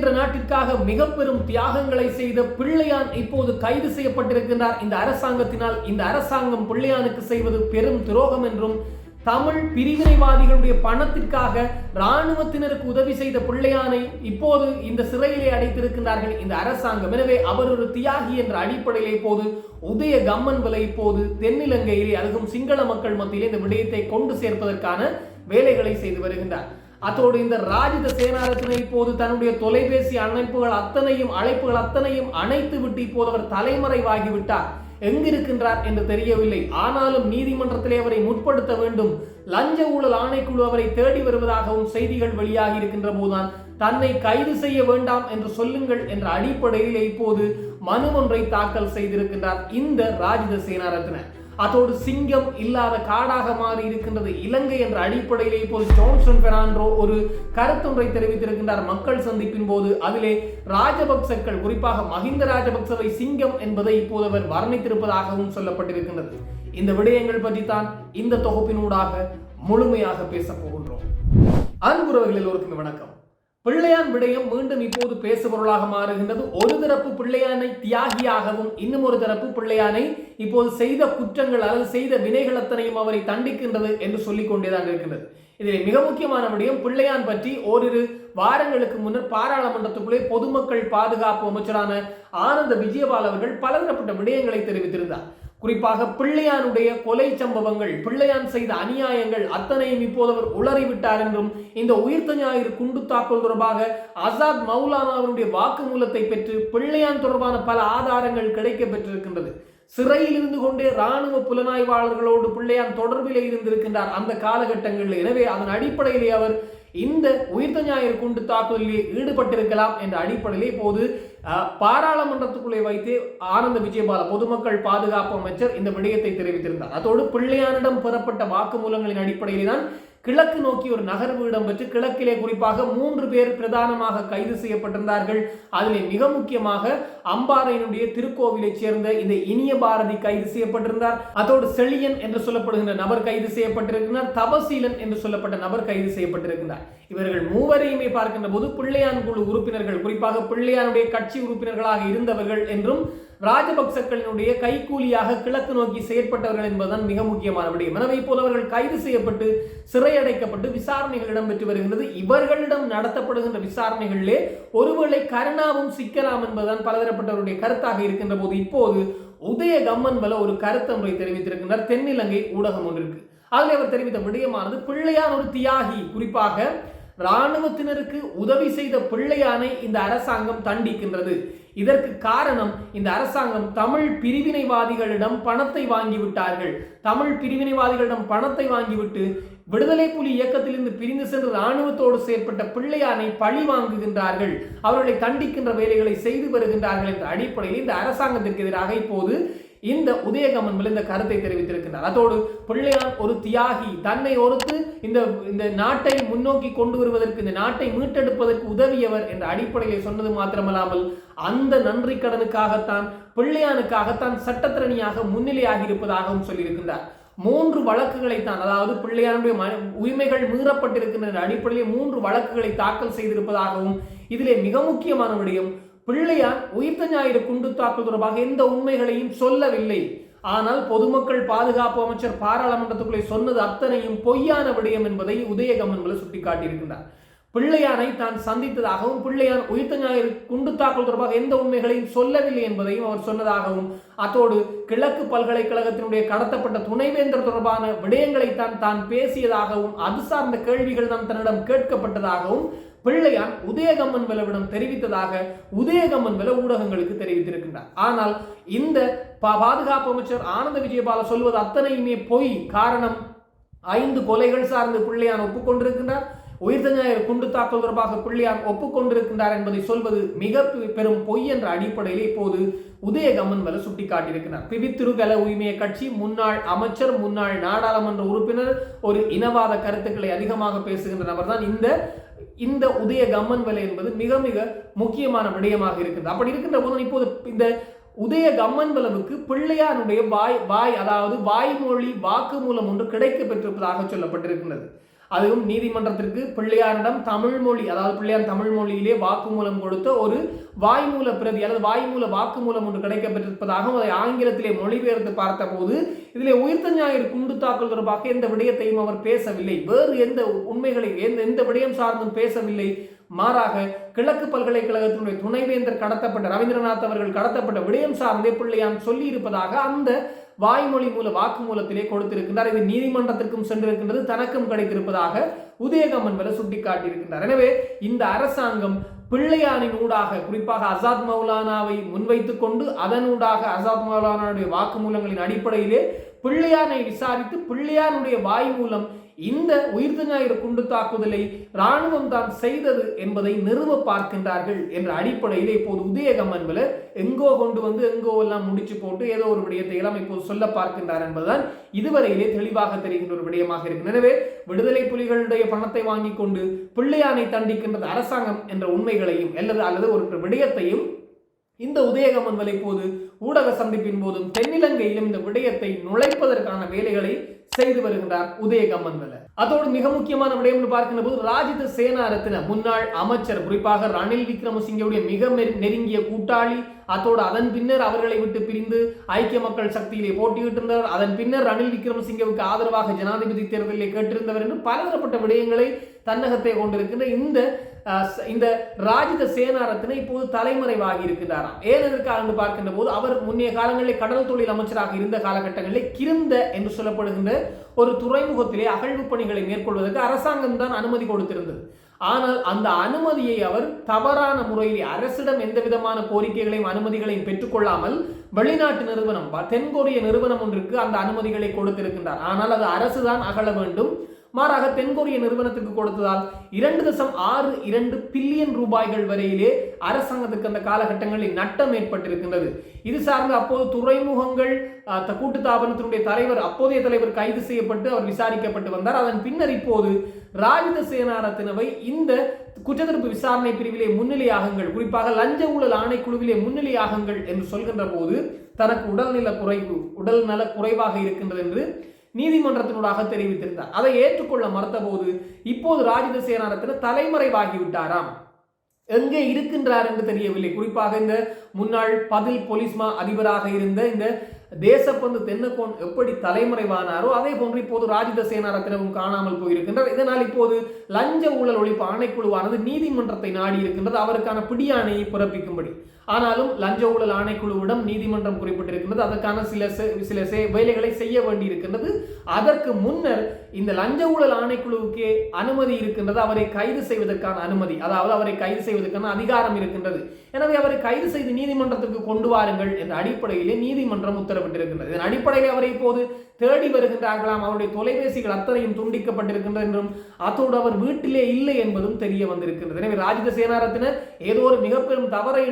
என்ற நாட்டிற்காக மிக பெரும் தியாகங்களை செய்த பிள்ளையான் இப்போது கைது செய்யப்பட்டிருக்கின்றார். இந்த அரசாங்கத்தினால் இந்த அரசாங்கம் பிள்ளையானுக்கு செய்வது பெரும் துரோகம் என்றும் தமிழ் பிரிவினைவாதிகளுடைய பணத்திற்காக இராணுவத்தினருக்கு உதவி செய்த பிள்ளையானை இப்போது இந்த சிறையிலே அடைத்திருக்கின்றார்கள் இந்த அரசாங்கம். எனவே அவர் ஒரு தியாகி என்ற அடிப்படையிலே இப்போது உதய கம்மன் விலை இப்போது தென்னிலங்கையிலே அதுவும் சிங்கள மக்கள் மத்தியிலே இந்த விடயத்தை கொண்டு சேர்ப்பதற்கான வேலைகளை செய்து வருகின்றார். அத்தோடு இந்த ராஜித சேனாரத்தினை இப்போது தன்னுடைய தொலைபேசி அழைப்புகள் அத்தனையும் அழைப்புகள் அத்தனையும் அணைத்து விட்டு இப்போது அவர் தலைமறைவாகிவிட்டார் எங்கிருக்கின்றார் என்று தெரியவில்லை. ஆனாலும் நீதிமன்றத்திலே அவரை முற்படுத்த வேண்டும். லஞ்ச ஊழல் ஆணைக்குழு அவரை தேடி வருவதாகவும் செய்திகள் வெளியாகி இருக்கின்ற போதுதான் தன்னை கைது செய்ய வேண்டாம் என்று சொல்லுங்கள் என்ற அடிப்படையில் இப்போது மனு ஒன்றை தாக்கல் செய்திருக்கின்றார் இந்த ராஜித சேனாரத்தினர். அதோடு சிங்கம் இல்லாத காடாக மாறி இருக்கின்றது. இலங்கை என்ற அடிப்படையிலே இப்போது ஜோன்சன் பெர்னாண்டோ ஒரு கருத்தொன்றை தெரிவித்திருக்கின்றார். மக்கள் சந்திப்பின் போது அதிலே ராஜபக்சக்கள் குறிப்பாக மஹிந்த ராஜபக்சவை சிங்கம் என்பதை இப்போது அவர் வர்ணித்திருப்பதாகவும் சொல்லப்பட்டிருக்கின்றது. இந்த விடயங்கள் பற்றி தான் இந்த தொகுப்பினூடாக முழுமையாக பேசப் போகின்றோம். அன்புறவர்கள் எல்லோருக்கும் வணக்கம். பிள்ளையான் விடயம் மீண்டும் இப்போது பேசுபொருளாக மாறுகின்றது. ஒரு தரப்பு பிள்ளையானை தியாகியாகவும் இன்னும் ஒரு தரப்பு பிள்ளையானை இப்போது செய்த குற்றங்கள் அல்லது செய்த வினைகள் அத்தனையும் அவரை தண்டிக்கின்றது என்று சொல்லிக் கொண்டேதான் இருக்கின்றது. இதில் மிக முக்கியமான விடயம் பிள்ளையான் பற்றி ஓரிரு வாரங்களுக்கு முன்னர் பாராளுமன்றத்துக்குள்ளே பொதுமக்கள் பாதுகாப்பு அமைச்சரான ஆனந்த விஜயபால் அவர்கள் பலதரப்பட்ட விடயங்களை தெரிவித்திருந்தார். குறிப்பாக பிள்ளையானுடைய கொலை சம்பவங்கள் பிள்ளையான் செய்த அநியாயங்கள் அத்தனையும் இப்போது அவர் உளறிவிட்டார் என்றும் இந்த உயிர்த்த ஞாயிறு குண்டு தாக்குதல் தொடர்பாக ஆசாத் மௌலானாவினுடைய வாக்குமூலத்தை பெற்று பிள்ளையான் தொடர்பான பல ஆதாரங்கள் கிடைக்க பெற்றிருக்கின்றது சிறையில் இருந்து கொண்டே ராணுவ புலனாய்வாளர்களோடு பிள்ளையான் தொடர்பிலே இருந்திருக்கின்றார் அந்த காலகட்டங்களில். எனவே அதன் அடிப்படையிலே அவர் இந்த உயிர்த்த ஞாயிறு குண்டு தாக்குதலில் ஈடுபட்டிருக்கலாம் என்ற அடிப்படையிலே இப்போது பாராளுமன்றத்துக்குள்ளே வைத்து ஆனந்த விஜயபால பொதுமக்கள் பாதுகாப்பு அமைச்சர் இந்த விடயத்தை தெரிவித்திருந்தார். அதோடு பிள்ளையானிடம் பெறப்பட்ட வாக்குமூலங்களின் அடிப்படையில் தான் கிழக்கு நோக்கி ஒரு நகர்வு இடம்பெற்று கிழக்கிலே குறிப்பாக மூன்று பேர் பிரதானமாக கைது செய்யப்பட்டிருந்தார்கள். அதில் மிக முக்கியமாக அம்பாறையினுடைய திருக்கோவிலைச் சேர்ந்த இந்த இனிய பாரதி கைது செய்யப்பட்டிருந்தார். அதோடு செழியன் என்று சொல்லப்படுகின்ற நபர் கைது செய்யப்பட்டிருக்கிறார். தபசீலன் என்று சொல்லப்பட்ட நபர் கைது செய்யப்பட்டிருக்கிறார். இவர்கள் மூவரையுமே பார்க்கின்ற போது பிள்ளையான் குழு உறுப்பினர்கள் குறிப்பாக பிள்ளையானுடைய கட்சி உறுப்பினர்களாக இருந்தவர்கள் என்றும் ராஜபக்சக்களினுடைய கைகூலியாக கிழக்கு நோக்கி செயற்பட்டவர்கள் என்பதுதான் மிக முக்கியமான விடயம். எனவே இப்போது அவர்கள் கைது செய்யப்பட்டு சிறையடைக்கப்பட்டு விசாரணைகள் இடம்பெற்று வருகின்றது. இவர்களிடம் நடத்தப்படுகின்ற விசாரணைகளிலே ஒருவேளை கருணாவும் சிக்கலாம் என்பதுதான் பலதரப்பட்டவருடைய கருத்தாக இருக்கின்ற போது இப்போது உதய கம்மன் பல ஒரு கருத்தொன்றை தெரிவித்திருக்கின்றார். தென்னிலங்கை ஊடகம் ஒன்றிற்கு. அதில் அவர் தெரிவித்த விடயமானது பிள்ளையான ஒரு தியாகி. குறிப்பாக இராணுவத்தினருக்கு உதவி செய்த பிள்ளையானை இந்த அரசாங்கம் தண்டிக்கின்றது. இதற்கு காரணம் இந்த அரசாங்கம் தமிழ் பிரிவினைவாதிகளிடம் பணத்தை வாங்கிவிட்டார்கள். தமிழ் பிரிவினைவாதிகளிடம் பணத்தை வாங்கிவிட்டு விடுதலை புலி இயக்கத்திலிருந்து பிரிந்து சென்று இராணுவத்தோடு செயற்பட்ட பிள்ளையானை பழி வாங்குகின்றார்கள். அவர்களை தண்டிக்கின்ற வேலைகளை செய்து வருகின்றார்கள் என்ற அடிப்படையில் இந்த அரசாங்கத்திற்கு எதிராக இப்போது இந்த உதயகமன் இந்த கருத்தை தெரிவித்திருக்கின்றார். அதோடு பிள்ளையான் ஒரு தியாகி தன்னை ஒருத்து இந்த இந்த நாட்டை முன்னோக்கி கொண்டு வருவதற்கு இந்த நாட்டை மீட்டெடுப்பதற்கு உதவியவர் என்ற அடிப்படையில் சொன்னது மாத்திரமல்லாமல் அந்த நன்றி கடனுக்காகத்தான் பிள்ளையானுக்காகத்தான் சட்டத்திறனியாக முன்னிலையாகி இருப்பதாகவும் சொல்லியிருக்கின்றார். மூன்று வழக்குகளை தான் அதாவது பிள்ளையானுடைய உரிமைகள் மீறப்பட்டிருக்கின்ற அடிப்படையில் மூன்று வழக்குகளை தாக்கல் செய்திருப்பதாகவும் இதிலே மிக முக்கியமான விடயம் பிள்ளையார் உயிர்த்த ஞாயிறு குண்டு தாக்கல் தொடர்பாக எந்த உண்மைகளையும் சொல்லவில்லை. ஆனால் பொதுமக்கள் பாதுகாப்பு அமைச்சர் பாராளுமன்றத்துக்குள்ளே சொன்னது அத்தனையும் பொய்யான விடயம் என்பதை உதயகமன்களை சுட்டிக்காட்டியிருக்கின்றார். பிள்ளையானை தான் சந்தித்ததாகவும் பிள்ளையான் உயிர்த்த ஞாயிறு குண்டு தாக்கல் தொடர்பாக எந்த உண்மைகளையும் சொல்லவில்லை என்பதையும் அவர் சொன்னதாகவும் அத்தோடு கிழக்கு பல்கலைக்கழகத்தினுடைய கடத்தப்பட்ட துணைவேந்தர் தொடர்பான விடயங்களைத்தான் தான் பேசியதாகவும் அது சார்ந்த கேள்விகள் தான் தன்னிடம் கேட்கப்பட்டதாகவும் பிள்ளையான் உதயகம்மன் விலவிடம் தெரிவித்ததாக உதயகம்மன் வில ஊடகங்களுக்கு தெரிவித்திருக்கின்றார். ஆனால் இந்த பாதுகாப்பு அமைச்சர் ஆனந்த விஜயபால சொல்வது அத்தனையுமே பொய். காரணம் ஐந்து கொலைகள் சார்ந்து பிள்ளையான் ஒப்புக்கொண்டிருக்கின்றார். உயிர்த்த ஞாயிறு குண்டு தாக்கல் தொடர்பாக பிள்ளையார் ஒப்புக்கொண்டிருக்கின்றார் என்பதை சொல்வது மிக பெரும் பொய் என்ற அடிப்படையில் இப்போது உதயகம்மன் வல சுட்டிக்காட்டியிருக்கிறார். பிபித்திருகல உரிமைய கட்சி முன்னாள் அமைச்சர் முன்னாள் நாடாளுமன்ற உறுப்பினர் ஒரு இனவாத கருத்துக்களை அதிகமாக பேசுகின்ற நபர் தான் இந்த இந்த உதய கம்மன் வலை என்பது மிக மிக முக்கியமான விடயமாக இருக்கிறது அப்படி இருக்கின்ற போது இப்போது இந்த உதய கம்மன் வலவுக்கு பிள்ளையாருடைய வாய் வாய் அதாவது வாய்மொழி வாக்குமூலம் ஒன்று கிடைக்க பெற்றிருப்பதாக சொல்லப்பட்டிருக்கின்றது. அதுவும் நீதிமன்றத்திற்கு பிள்ளையாரிடம் தமிழ் மொழி அதாவது பிள்ளையார் தமிழ் மொழியிலே வாக்குமூலம் கொடுத்த ஒரு வாய்மூல பிரதி அல்லது வாய்மூல வாக்குமூலம் ஒன்று கிடைக்கப்பட்டிருப்பதாகவும் அதை ஆங்கிலத்திலே மொழிபெயர்த்து பார்த்தபோது இதிலே உயிர்த்த ஞாயிறு குண்டு தாக்கல் தொடர்பாக எந்த விடயத்தையும் அவர் பேசவில்லை. வேறு எந்த உண்மைகளை எந்த எந்த விடயம் சார்ந்தும் பேசவில்லை. மாறாக கிழக்கு பல்கலைக்கழகத்தினுடைய துணைவேந்தர் கடத்தப்பட்ட ரவீந்திரநாத் அவர்கள் கடத்தப்பட்ட விடயம் சார்ந்தே பிள்ளையான் சொல்லியிருப்பதாக அந்த வாய்மொழி மூல வாக்குமூலத்திலே கொடுத்திருக்கின்றார். இது நீதிமன்றத்திற்கும் சென்றிருக்கின்றது தனக்கும் கிடைத்திருப்பதாக உதயகம்மன் வரை சுட்டிக்காட்டியிருக்கின்றார். எனவே இந்த அரசாங்கம் பிள்ளையானின் ஊடாக குறிப்பாக அசாத் மௌலானாவை முன்வைத்துக் கொண்டு அதனூடாக அசாத் மௌலானாவுடைய வாக்குமூலங்களின் அடிப்படையிலே பிள்ளையானை விசாரித்து பிள்ளையானுடைய வாய் மூலம் இந்த உயிர்த்த ஞாயிறு குண்டு தாக்குதலை ராணுவம் தான் செய்தது என்பதை நிறுவ பார்க்கின்றார்கள் என்ற அடிப்படையில் இப்போது உதயகம்மன்ல எங்கோ கொண்டு வந்து எங்கோ எல்லாம் முடிச்சு போட்டு ஏதோ ஒரு விடயத்தை எல்லாம் இப்போது சொல்ல பார்க்கின்றார் என்பதுதான் இதுவரையிலே தெளிவாக தெரிகின்ற ஒரு விடயமாக இருக்கு எனவே விடுதலை புலிகளுடைய பணத்தை வாங்கி கொண்டு பிள்ளையானை தண்டிக்கின்றது அரசாங்கம் என்ற உண்மைகளையும் அல்லது அல்லது ஒரு விடயத்தையும் இந்த உதயகமன் வலை போது ஊடக சந்திப்பின் போதும் தென்னிலங்கையிலும் இந்த விடயத்தை நுழைப்பதற்கான வேலைகளை செய்து வருகின்றார் உதயகம்மன் வல அதோடு மிக முக்கியமான விடயம் என்று பார்க்கின்ற போது ராஜித சேனாரத்தின முன்னாள் அமைச்சர் குறிப்பாக ரணில் விக்ரமசிங்கவுடைய மிக நெருங்கிய கூட்டாளி அதோடு அதன் பின்னர் அவர்களை விட்டு பிரிந்து ஐக்கிய மக்கள் சக்தியிலே போட்டியிட்டிருந்தவர் அதன் பின்னர் ரணில் விக்ரமசிங்கவுக்கு ஆதரவாக ஜனாதிபதி தேர்தலிலே கேட்டிருந்தவர் என்று பலதரப்பட்ட விடயங்களை தன்னகத்தை கொண்டிருக்கின்ற இந்த இந்த ராஜித சேனாரத்தினை இப்போது தலைமறைவாகி இருக்கின்றாராம். ஏனெதற்காக என்று பார்க்கின்ற போது அவர் முன்னைய காலங்களில் கடல் தொழில் அமைச்சராக இருந்த காலகட்டங்களில் கிருந்த என்று சொல்லப்படுகின்ற ஒரு துறைமுகத்திலே அகழ்வு பணிகளை மேற்கொள்வதற்கு அரசாங்கம் தான் அனுமதி கொடுத்திருந்தது. ஆனால் அந்த அனுமதியை அவர் தவறான முறையில் அரசிடம் எந்த விதமான கோரிக்கைகளையும் அனுமதிகளையும் பெற்றுக்கொள்ளாமல் வெளிநாட்டு நிறுவனம் தென்கொரிய நிறுவனம் ஒன்றுக்கு அந்த அனுமதிகளை கொடுத்திருக்கின்றார். ஆனால் அது அரசுதான் அகல வேண்டும். மாறாக தென்கொரிய நிறுவனத்துக்கு கொடுத்ததால் இரண்டு தசம் ஆறு இரண்டு பில்லியன் ரூபாய்கள் வரையிலே அரசாங்கத்துக்கு அந்த காலகட்டங்களில் நட்டம் ஏற்பட்டிருக்கின்றது. இது சார்ந்து அப்போது துறைமுகங்கள் கூட்டு தாபனத்தினுடைய தலைவர் அப்போதைய தலைவர் கைது செய்யப்பட்டு அவர் விசாரிக்கப்பட்டு வந்தார். அதன் பின்னர் இப்போது ராஜித சேனாரத்தினவை இந்த குற்றத்தடுப்பு விசாரணை பிரிவிலே முன்னிலையாகுங்கள் குறிப்பாக லஞ்ச ஊழல் ஆணைக்குழுவிலே முன்னிலையாகுங்கள் என்று சொல்கின்ற போது தனக்கு உடல்நல குறைவு உடல் நல குறைவாக இருக்கின்றது என்று நீதிமன்றத்தினூடாக தெரிவித்திருந்தார். அதை ஏற்றுக்கொள்ள மறுத்தபோது இப்போது ராஜித சேனாரத்தின தலைமறைவாகிவிட்டாராம். எங்கே இருக்கின்றார் என்று தெரியவில்லை. குறிப்பாக இந்த முன்னாள் பதில் போலீஸ்மா அதிபராக இருந்த இந்த தேசப்பந்து தென்னக்கோன் எப்படி தலைமறைவானாரோ அதே போன்று இப்போது ராஜித சேனாரத்தினரும் காணாமல் போயிருக்கின்றார் இதனால் இப்போது லஞ்ச ஊழல் ஒழிப்பு ஆணைக்குழுவானது நீதிமன்றத்தை நாடி இருக்கின்றது அவருக்கான பிடியாணையை பிறப்பிக்கும்படி. ஆனாலும் லஞ்ச ஊழல் ஆணைக்குழுவிடம் நீதிமன்றம் குறிப்பிட்டிருக்கின்றது. அதற்கான சில சில வேலைகளை செய்ய வேண்டி இருக்கின்றது அதற்கு முன்னர் இந்த லஞ்ச ஊழல் ஆணைக்குழுவுக்கு அனுமதி இருக்கின்றது. அவரை கைது செய்வதற்கான அனுமதி அதாவது அவரை கைது செய்வதற்கான அதிகாரம் இருக்கின்றது. எனவே அவரை கைது செய்து நீதிமன்றத்துக்கு கொண்டு வாருங்கள் என்ற அடிப்படையிலே நீதிமன்றம் உத்தரவிட்டிருக்கின்றது. இதன் அடிப்படையில் அவரை இப்போது தேடி வருகின்றார்களாம். அவருடைய தொலைபேசிகள் அத்தனையும் துண்டிக்கப்பட்டிருக்கின்றது என்றும் அத்தோடு அவர் வீட்டிலே இல்லை என்பதும் தெரிய வந்திருக்கின்றது. எனவே ராஜித சேனாரத்தினர் ஏதோ ஒரு மிக பெரும் தவறை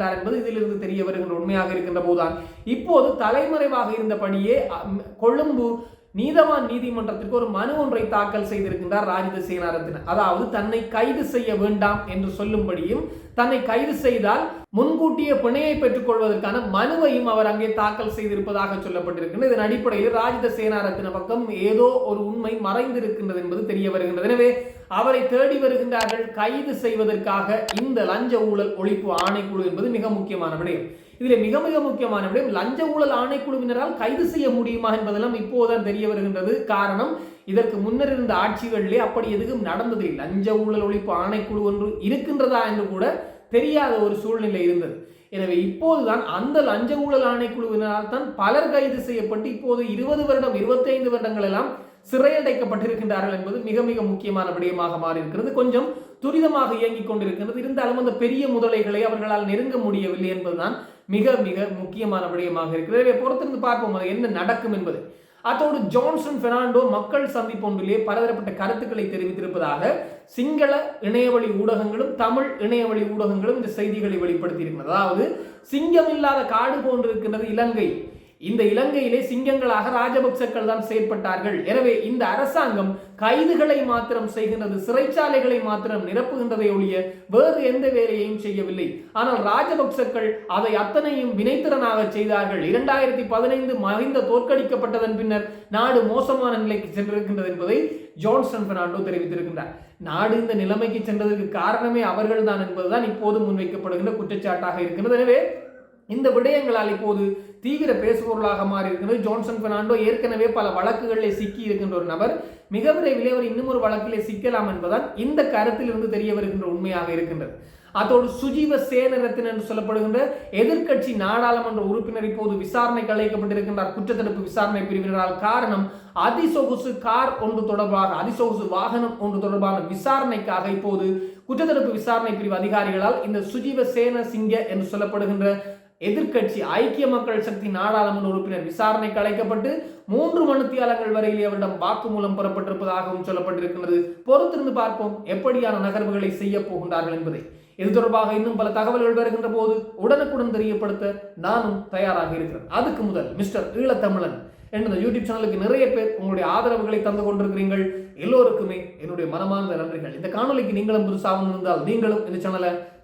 இருக்கின்றார் என்பது இதிலிருந்து தெரிய வருகின்ற உண்மையாக இருக்கின்ற போதுதான். இப்போது தலைமறைவாக இருந்தபடியே கொழும்பு நீதவான் நீதிமன்றத்திற்கு ஒரு மனு ஒன்றை தாக்கல் செய்திருக்கின்றார் ராஜித சேனாரத்தினர். அதாவது தன்னை கைது செய்ய வேண்டாம் என்று சொல்லும்படியும் தன்னை கைது செய்தால் முன்கூட்டிய பிணையை பெற்றுக்கொள்வதற்கான மனுவையும் அவர் அங்கே தாக்கல் செய்திருப்பதாக சொல்லப்பட்டிருக்கின்றது. இதன் அடிப்படையில் ராஜித சேனாரத்தின பக்கம் ஏதோ ஒரு உண்மை மறைந்திருக்கின்றது என்பது தெரிய வருகின்றது. எனவே அவரை தேடி வருகின்றார்கள். கைது செய்வதற்காக இந்த லஞ்ச ஊழல் ஒழிப்பு ஆணைக்குழு என்பது மிக முக்கியமான விடயம். இதில் மிக மிக முக்கியமான விடயம் லஞ்ச ஊழல் ஆணைக்குழுவினரால் கைது செய்ய முடியுமா என்பதெல்லாம் இப்போதுதான் தெரிய வருகின்றது. காரணம் இதற்கு முன்னர் இருந்த ஆட்சிகளிலே அப்படி எதுவும் நடந்ததில்லை. லஞ்ச ஊழல் ஒழிப்பு ஆணைக்குழு ஒன்று இருக்கின்றதா என்று கூட தெரியாத ஒரு சூழ்நிலை இருந்தது. எனவே இப்போதுதான் அந்த லஞ்ச ஊழல் ஆணைக்குழுவினால் தான் பலர் கைது செய்யப்பட்டு இப்போது இருபது வருடம் இருபத்தைந்து வருடங்கள் எல்லாம் சிறையடைக்கப்பட்டிருக்கின்றார்கள் என்பது மிக மிக முக்கியமான விடயமாக மாறியிருக்கிறது. கொஞ்சம் துரிதமாக இயங்கிக் கொண்டிருக்கிறது இருந்தாலும் அந்த பெரிய முதலைகளை அவர்களால் நெருங்க முடியவில்லை என்பதுதான் மிக மிக முக்கியமான விடயமாக இருக்கிறது. பொறுத்திருந்து பார்ப்போம் அது என்ன நடக்கும் என்பது. அத்தோடு ஜான்சன் பெர்னாண்டோ மக்கள் சந்திப்பு ஒன்றிலே பலதரப்பட்ட கருத்துக்களை தெரிவித்திருப்பதாக சிங்கள இணையவழி ஊடகங்களும் தமிழ் இணையவழி ஊடகங்களும் இந்த செய்திகளை வெளிப்படுத்தி இருக்கிறது அதாவது சிங்கம் இல்லாத காடு போன்றிருக்கின்றது இலங்கை. இந்த இலங்கையிலே சிங்கங்களாக ராஜபக்சக்கள் தான் செயற்பட்டார்கள். எனவே இந்த அரசாங்கம் கைதுகளை மாத்திரம் செய்கின்றது சிறைச்சாலைகளை மாத்திரம் நிரப்புகின்றதை ஒழிய வேறு எந்த வேலையையும் செய்யவில்லை. ஆனால் ராஜபக்சக்கள் அதை அத்தனையும் வினைத்திறனாக செய்தார்கள். இரண்டாயிரத்தி பதினைந்து மகிந்த தோற்கடிக்கப்பட்டதன் பின்னர் நாடு மோசமான நிலைக்கு சென்றிருக்கின்றது என்பதை ஜான்சன் பெர்னாண்டோ தெரிவித்திருக்கின்றார். நாடு இந்த நிலைமைக்கு சென்றதற்கு காரணமே அவர்கள் தான் என்பதுதான் இப்போது முன்வைக்கப்படுகின்ற குற்றச்சாட்டாக இருக்கின்றது. எனவே இந்த விடயங்களால் இப்போது தீவிர பேசுபொருளாக மாறி இருக்கிறது ஜான்சன் பெர்னாண்டோ ஏற்கனவே பல வழக்குகளில் சிக்கி இருக்கின்ற ஒரு நபர். மிக விரைவில் அவர் இன்னும் ஒரு வழக்கிலே சிக்கலாம் என்பதால் இந்த கருத்திலிருந்து தெரிய வருகின்ற உண்மையாக இருக்கின்றது. அதோடு சுஜீவ சேனரத்தின் என்று சொல்லப்படுகின்ற எதிர்க்கட்சி நாடாளுமன்ற உறுப்பினர் இப்போது விசாரணைக்கு அழைக்கப்பட்டிருக்கின்றார். குற்றத்தடுப்பு விசாரணை பிரிவினரால் காரணம் அதிசொகுசு கார் ஒன்று தொடர்பாக அதிசொகுசு வாகனம் ஒன்று தொடர்பான விசாரணைக்காக இப்போது குற்றத்தடுப்பு விசாரணை பிரிவு அதிகாரிகளால் இந்த சுஜீவ சேன சிங்க என்று சொல்லப்படுகின்ற எதிர்க்கட்சி ஐக்கிய மக்கள் சக்தி நாடாளுமன்ற உறுப்பினர் விசாரணைக்கு அழைக்கப்பட்டு மூன்று மணித்தியாலங்கள் வரையில் அவரிடம் வாக்குமூலம் பெறப்பட்டிருப்பதாகவும் சொல்லப்பட்டிருக்கிறது பொறுத்திருந்து பார்ப்போம் எப்படியான நகர்வுகளை செய்ய போகின்றார்கள் என்பதை. இது தொடர்பாக இன்னும் பல தகவல்கள் வருகின்ற போது உடனுக்குடன் தெரியப்படுத்த நானும் தயாராக இருக்கிறேன். அதுக்கு முதல் மிஸ்டர் ஈழத்தமிழன் என்ற யூடியூப் சேனலுக்கு நிறைய பேர் உங்களுடைய ஆதரவுகளை தந்து கொண்டிருக்கிறீர்கள். எல்லோருக்குமே என்னுடைய மனமார்ந்த நன்றிகள். இந்த காணொலிக்கு நீங்களும் புதுசாக இருந்தால் நீங்களும் இந்த சேனலை